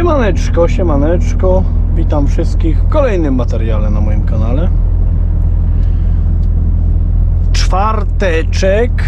Siemaneczko, siemaneczko. Witam wszystkich w kolejnym materiale na moim kanale. Czwarteczek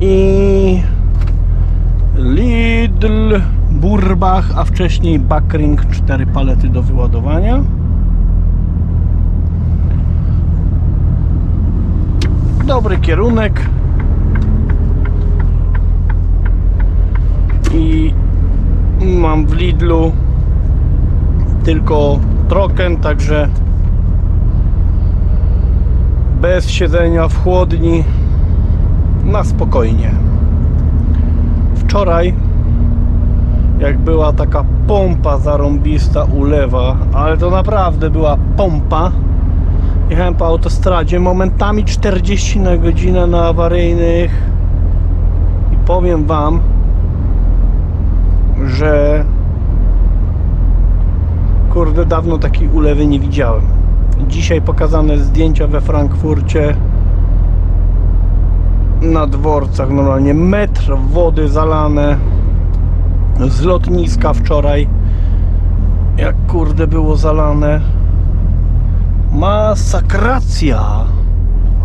i Lidl, Burbach, a wcześniej Backring 4 palety do wyładowania. Dobry kierunek. I mam w Lidlu tylko troken, także bez siedzenia w chłodni na spokojnie. Wczoraj jak była taka pompa zarąbista ulewa, ale to naprawdę była pompa. Jechałem po autostradzie momentami 40 na godzinę na awaryjnych i powiem wam, że kurde dawno takiej ulewy nie widziałem. Dzisiaj pokazane zdjęcia we Frankfurcie na dworcach normalnie metr wody zalane z lotniska wczoraj jak kurde było zalane. Masakracja!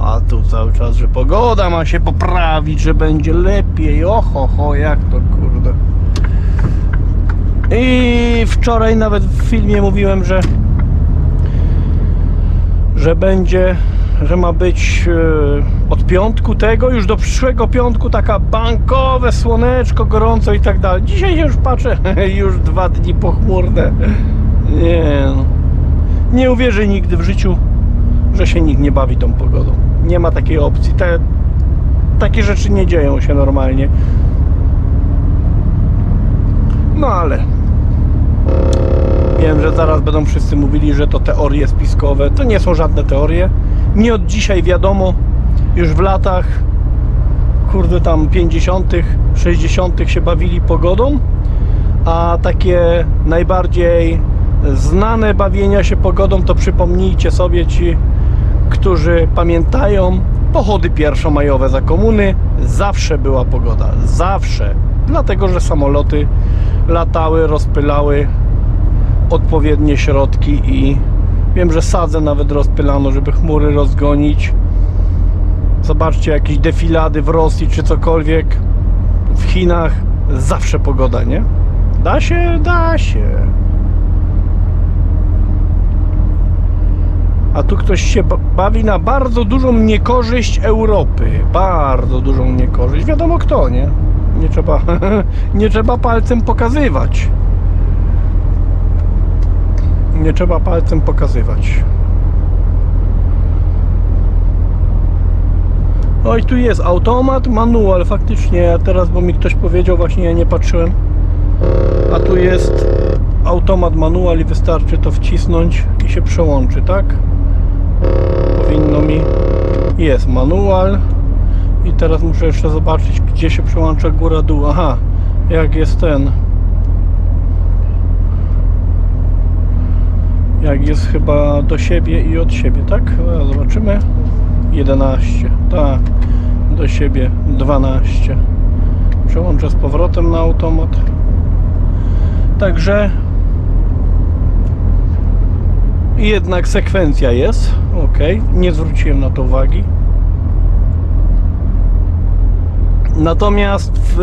A tu cały czas, że pogoda ma się poprawić, że będzie lepiej. Oho, ho, jak to kurde i wczoraj nawet w filmie mówiłem, że że będzie, że ma być e, od piątku tego, już do przyszłego piątku taka bankowe słoneczko, gorąco i tak dalej. Dzisiaj już patrzę, już dwa dni pochmurne. Nie no. Nie uwierzę nigdy w życiu, że się nikt nie bawi tą pogodą. Nie ma takiej opcji. Te, takie rzeczy nie dzieją się normalnie. No ale Wiem, że zaraz będą wszyscy mówili, że to teorie spiskowe. To nie są żadne teorie. Nie od dzisiaj wiadomo, już w latach, kurde tam 50., 60. się bawili pogodą, a takie najbardziej znane bawienia się pogodą to przypomnijcie sobie ci, którzy pamiętają pochody pierwszomajowe za komuny. Zawsze była pogoda, zawsze. Dlatego, że samoloty latały, rozpylały odpowiednie środki i wiem, że sadze nawet rozpylano, żeby chmury rozgonić. Zobaczcie jakieś defilady w Rosji czy cokolwiek. W Chinach zawsze pogoda, nie? Da się, da się. A tu ktoś się ba- bawi na bardzo dużą niekorzyść Europy. Bardzo dużą niekorzyść. Wiadomo kto, nie? Nie trzeba, nie trzeba palcem pokazywać. Nie trzeba palcem pokazywać. Oj, tu jest automat, manual, faktycznie, teraz, bo mi ktoś powiedział, właśnie ja nie patrzyłem. A tu jest automat, manual i wystarczy to wcisnąć i się przełączy, tak? Powinno mi... Jest manual. I teraz muszę jeszcze zobaczyć, gdzie się przełącza góra-dół. Aha, jak jest ten... jak jest chyba do siebie i od siebie, tak? No, Zobaczymy. 11, tak. Do siebie 12. Przełączę z powrotem na automat. Także jednak sekwencja jest. Ok, nie zwróciłem na to uwagi. Natomiast w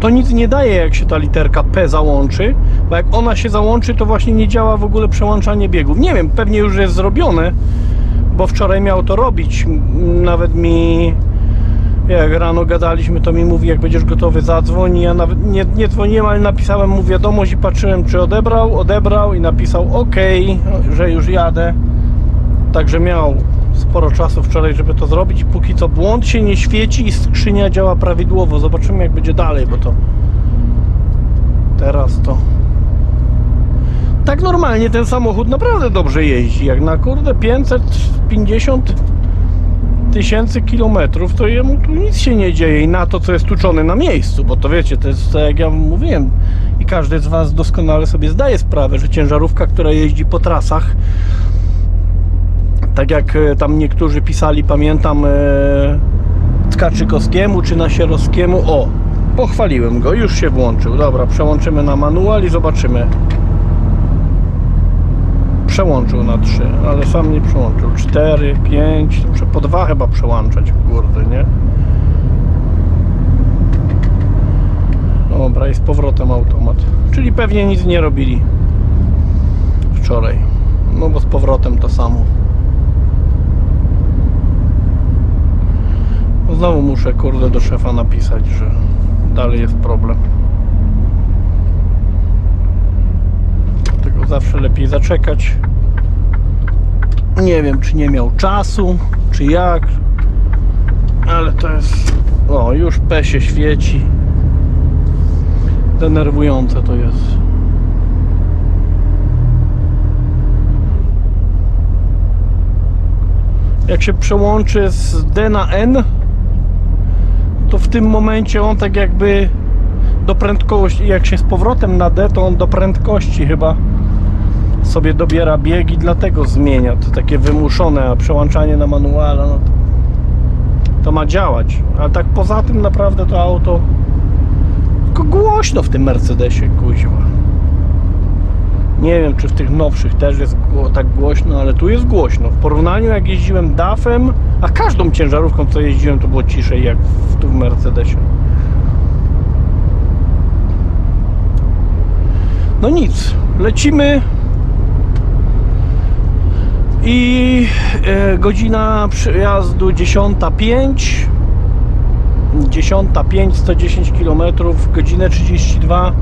to nic nie daje, jak się ta literka P załączy, bo jak ona się załączy, to właśnie nie działa w ogóle przełączanie biegów. Nie wiem, pewnie już jest zrobione, bo wczoraj miał to robić. Nawet mi, jak rano gadaliśmy, to mi mówi, jak będziesz gotowy, zadzwoń. Ja nawet nie, nie dzwoniłem, ale napisałem mu wiadomość i patrzyłem, czy odebrał. Odebrał i napisał OK, że już jadę. Także miał sporo czasu wczoraj, żeby to zrobić. Póki co błąd się nie świeci i skrzynia działa prawidłowo. Zobaczymy jak będzie dalej, bo to teraz to tak normalnie ten samochód naprawdę dobrze jeździ. Jak na kurde 550 tysięcy kilometrów, to jemu tu nic się nie dzieje i na to, co jest tuczone na miejscu, bo to wiecie, to jest tak jak ja mówiłem i każdy z Was doskonale sobie zdaje sprawę, że ciężarówka, która jeździ po trasach, tak jak e, tam niektórzy pisali, pamiętam e, Tkaczykowskiemu czy Nasierowskiemu, o, Pochwaliłem go, już się włączył. Dobra, przełączymy na manual i zobaczymy. Przełączył na 3, ale sam nie przełączył. 4, 5, muszę po 2 chyba przełączać, kurde, nie? Dobra, i z powrotem automat. Czyli pewnie nic nie robili wczoraj. No bo z powrotem to samo. Znowu muszę kurde do szefa napisać, że dalej jest problem. Zawsze lepiej zaczekać. Nie wiem, czy nie miał czasu, czy jak. Ale to jest. O, już P się świeci. Denerwujące to jest. Jak się przełączy z D na N, to w tym momencie on tak jakby do prędkości, jak się z powrotem na D, to on do prędkości chyba sobie dobiera biegi, dlatego zmienia. To takie wymuszone, a przełączanie na manuala, no to, to ma działać. Ale tak poza tym naprawdę to auto tylko głośno w tym Mercedesie, kuźwa. Nie wiem, czy w tych nowszych też jest tak głośno, ale tu jest głośno. W porównaniu jak jeździłem DAF-em, a każdą ciężarówką, co jeździłem, to było ciszej jak w, tu w Mercedesie. No nic, lecimy. I e, godzina przyjazdu 10.05. 10.05, 110 km, godzinę 32.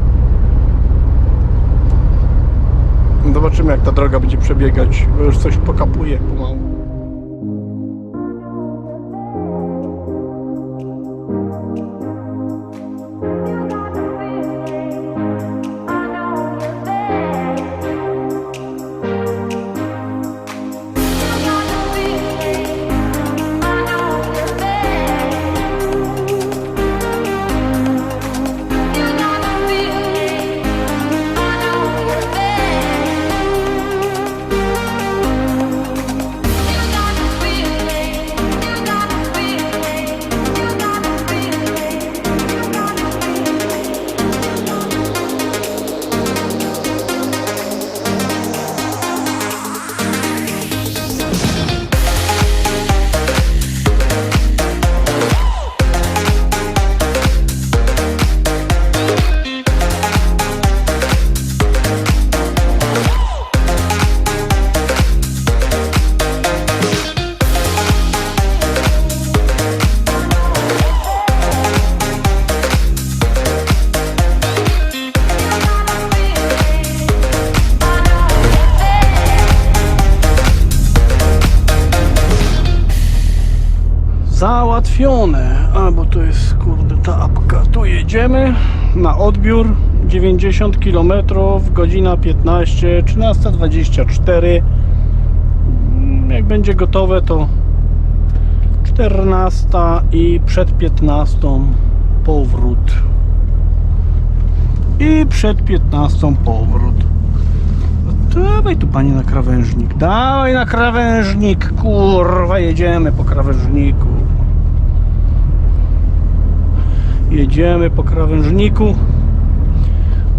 Zobaczymy jak ta droga będzie przebiegać, bo już coś pokapuje pomału. Załatwione. A, bo to jest kurde ta apka. Tu jedziemy na odbiór 90 km, godzina 15, 13.24. Mm, Jak będzie gotowe, to 14 i przed 15 powrót. I przed 15 powrót. Dawaj tu panie na krawężnik. Dawaj na krawężnik, kurwa, jedziemy po krawężniku. Jedziemy po krawężniku.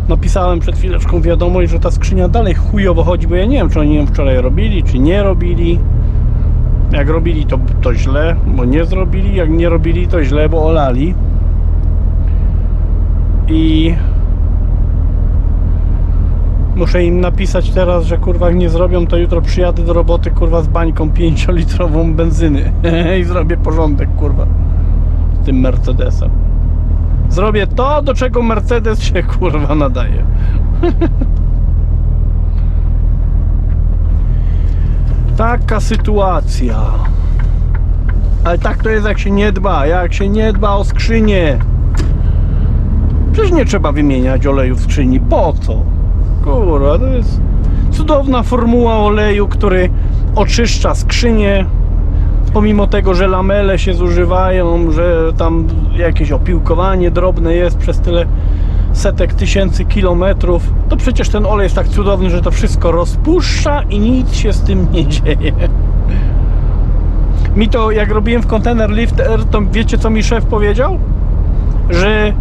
Napisałem przed chwileczką wiadomość, że ta skrzynia dalej chujowo chodzi, bo ja nie wiem, czy oni ją wczoraj robili, czy nie robili. Jak robili, to, to źle, bo nie zrobili. Jak nie robili, to źle, bo olali. I Muszę im napisać teraz, że kurwa jak nie zrobią, to jutro przyjadę do roboty kurwa z bańką 5-litrową benzyny i zrobię porządek kurwa z tym Mercedesem. Zrobię to, do czego Mercedes się kurwa nadaje. Taka sytuacja. Ale tak to jest jak się nie dba, jak się nie dba o skrzynię. Przecież nie trzeba wymieniać oleju w skrzyni. Po co? Kurwa, to jest cudowna formuła oleju, który oczyszcza skrzynię. Pomimo tego, że lamele się zużywają, że tam jakieś opiłkowanie drobne jest przez tyle setek tysięcy kilometrów, to przecież ten olej jest tak cudowny, że to wszystko rozpuszcza i nic się z tym nie dzieje. Mi to, jak robiłem w Container Lifter, to wiecie co mi szef powiedział? Że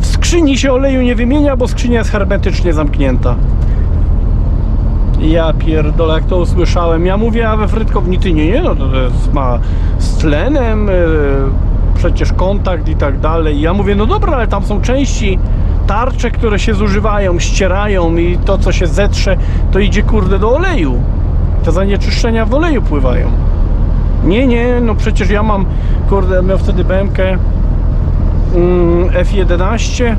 skrzyni się oleju nie wymienia, bo skrzynia jest hermetycznie zamknięta. Ja pierdolę, jak to usłyszałem. Ja mówię, a we frytkownicy nie, nie, no to, to jest, ma z tlenem, yy, przecież kontakt i tak dalej. Ja mówię, no dobra, ale tam są części, tarcze, które się zużywają, ścierają i to, co się zetrze, to idzie kurde do oleju. Te zanieczyszczenia w oleju pływają. Nie, nie, no przecież ja mam, kurde, miał wtedy BMK mm, F11.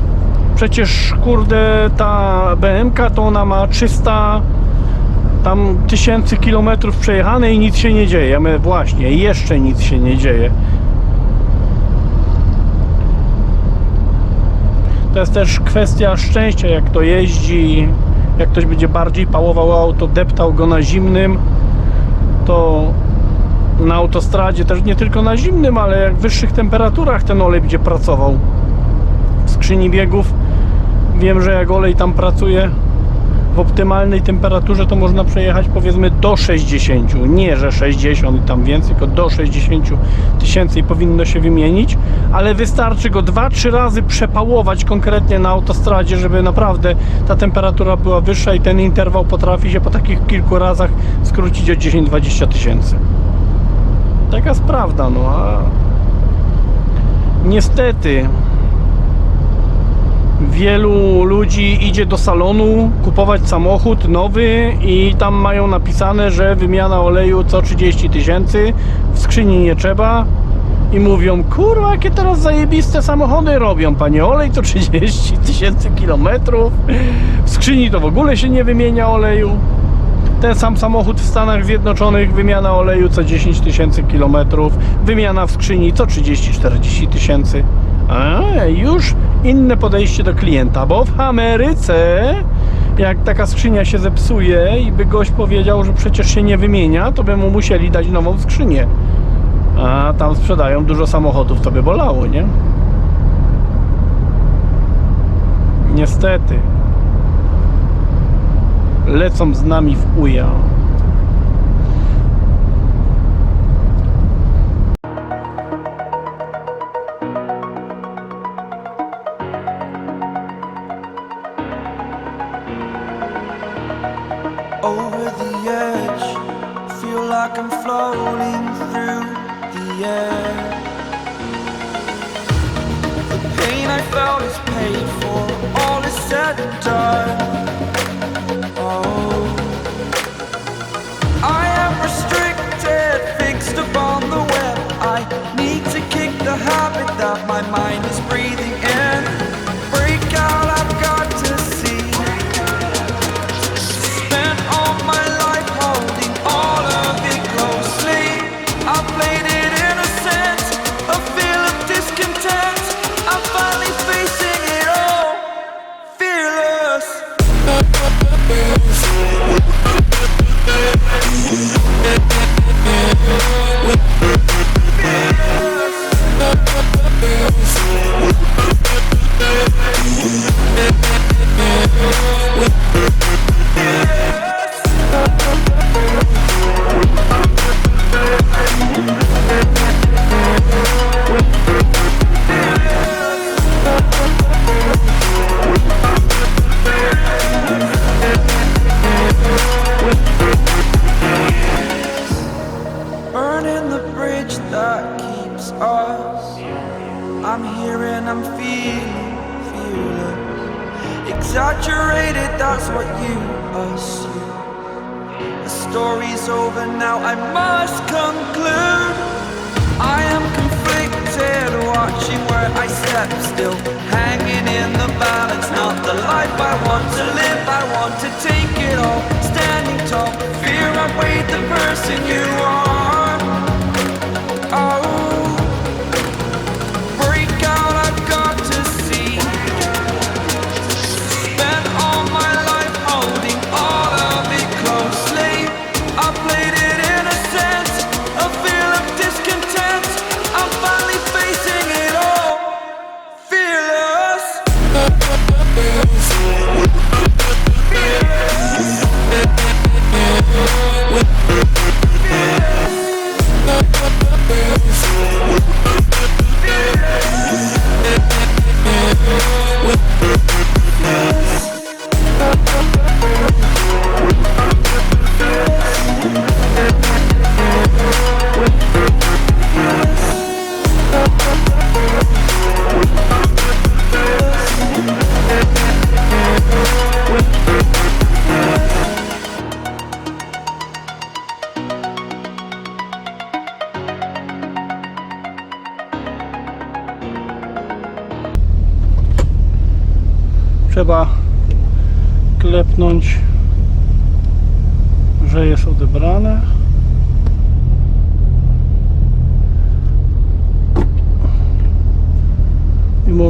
Przecież, kurde, ta BMK to ona ma 300 tam tysięcy kilometrów przejechane i nic się nie dzieje. Mówię, właśnie, jeszcze nic się nie dzieje. To jest też kwestia szczęścia, jak to jeździ. Jak ktoś będzie bardziej pałował auto, deptał go na zimnym, to na autostradzie też nie tylko na zimnym, ale jak w wyższych temperaturach ten olej będzie pracował. W skrzyni biegów wiem, że jak olej tam pracuje w optymalnej temperaturze, to można przejechać powiedzmy do 60. Nie, że 60 i tam więcej, tylko do 60 tysięcy powinno się wymienić, ale wystarczy go 2-3 razy przepałować konkretnie na autostradzie, żeby naprawdę ta temperatura była wyższa i ten interwał potrafi się po takich kilku razach skrócić o 10-20 tysięcy. Taka jest prawda, no a niestety wielu ludzi idzie do salonu kupować samochód nowy i tam mają napisane, że wymiana oleju co 30 tysięcy, w skrzyni nie trzeba i mówią, kurwa, jakie teraz zajebiste samochody robią, panie, olej to 30 tysięcy kilometrów, w skrzyni to w ogóle się nie wymienia oleju. Ten sam samochód w Stanach Zjednoczonych, wymiana oleju co 10 tysięcy kilometrów, wymiana w skrzyni co 30-40 tysięcy. A, już inne podejście do klienta, bo w Ameryce jak taka skrzynia się zepsuje i by gość powiedział, że przecież się nie wymienia, to by mu musieli dać nową skrzynię. A tam sprzedają dużo samochodów, to by bolało, nie? Niestety. Lecą z nami w uja.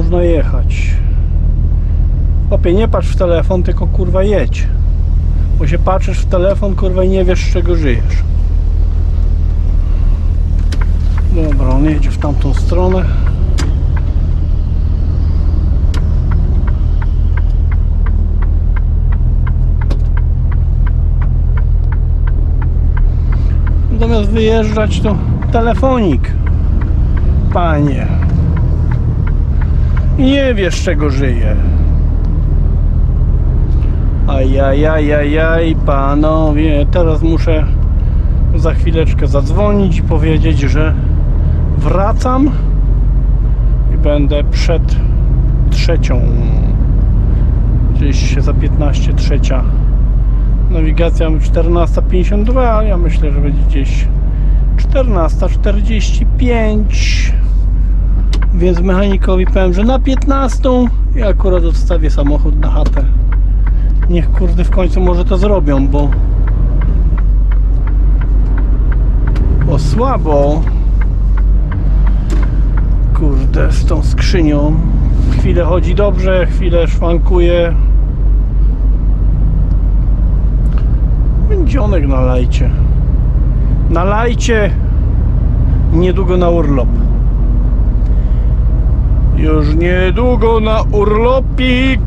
Można jechać. Opie, nie patrz w telefon, tylko kurwa jedź. Bo się patrzysz w telefon, kurwa, i nie wiesz z czego żyjesz. Dobra, on jedzie w tamtą stronę. Zamiast wyjeżdżać, to telefonik. Panie. Nie wiesz, czego żyje. Ajajajajaj, panowie, teraz muszę za chwileczkę zadzwonić i powiedzieć, że wracam i będę przed trzecią. Gdzieś za 15 trzecia. Nawigacja 14.52, a ja myślę, że będzie gdzieś 14.45. Więc mechanikowi powiem, że na 15 i akurat odstawię samochód na chatę. Niech kurde w końcu może to zrobią, bo bo słabo. Kurde z tą skrzynią. Chwilę chodzi dobrze, chwilę szwankuje. Dzionek nalajcie nalajcie niedługo na urlop już niedługo na urlopik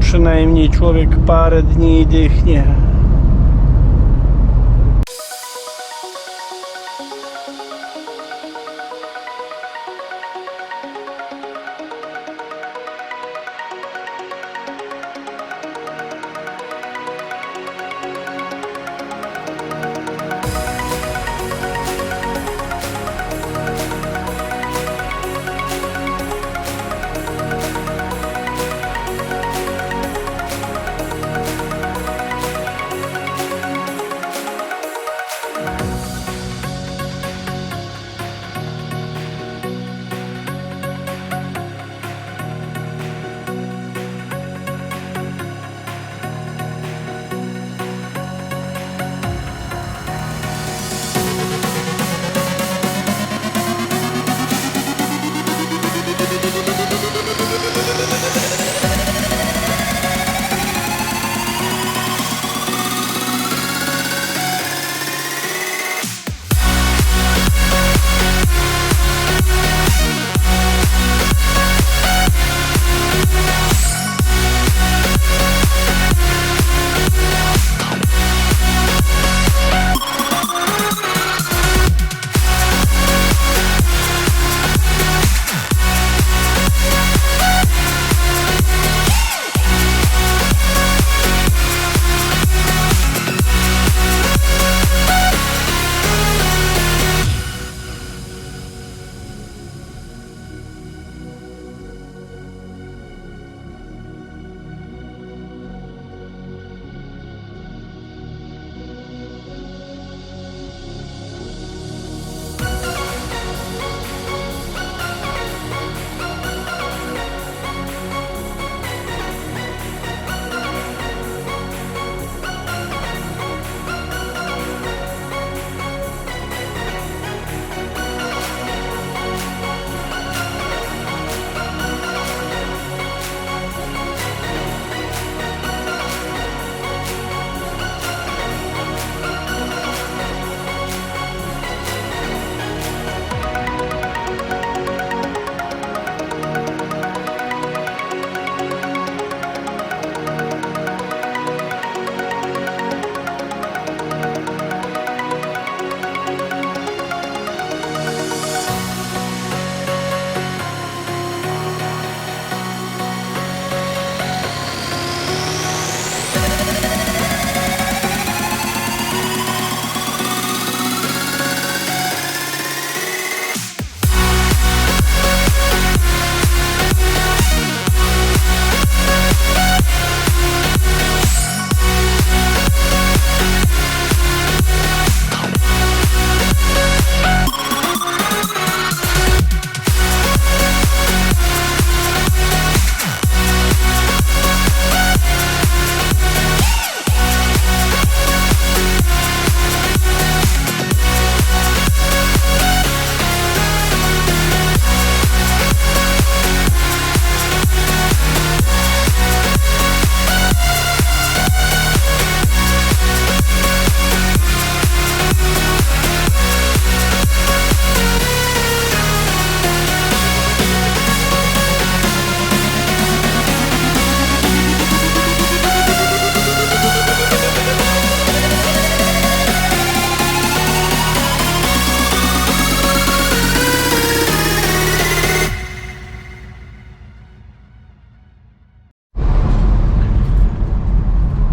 przynajmniej człowiek parę dni dychnie.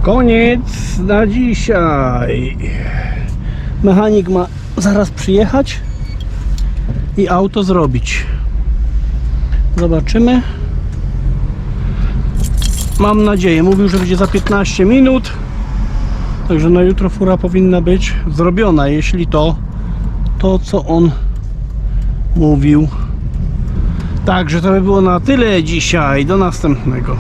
Koniec na dzisiaj. Mechanik ma zaraz przyjechać i auto zrobić. Zobaczymy. Mam nadzieję, mówił, że będzie za 15 minut. Także na jutro fura powinna być zrobiona, jeśli to to co on mówił. Także to by było na tyle dzisiaj. Do następnego.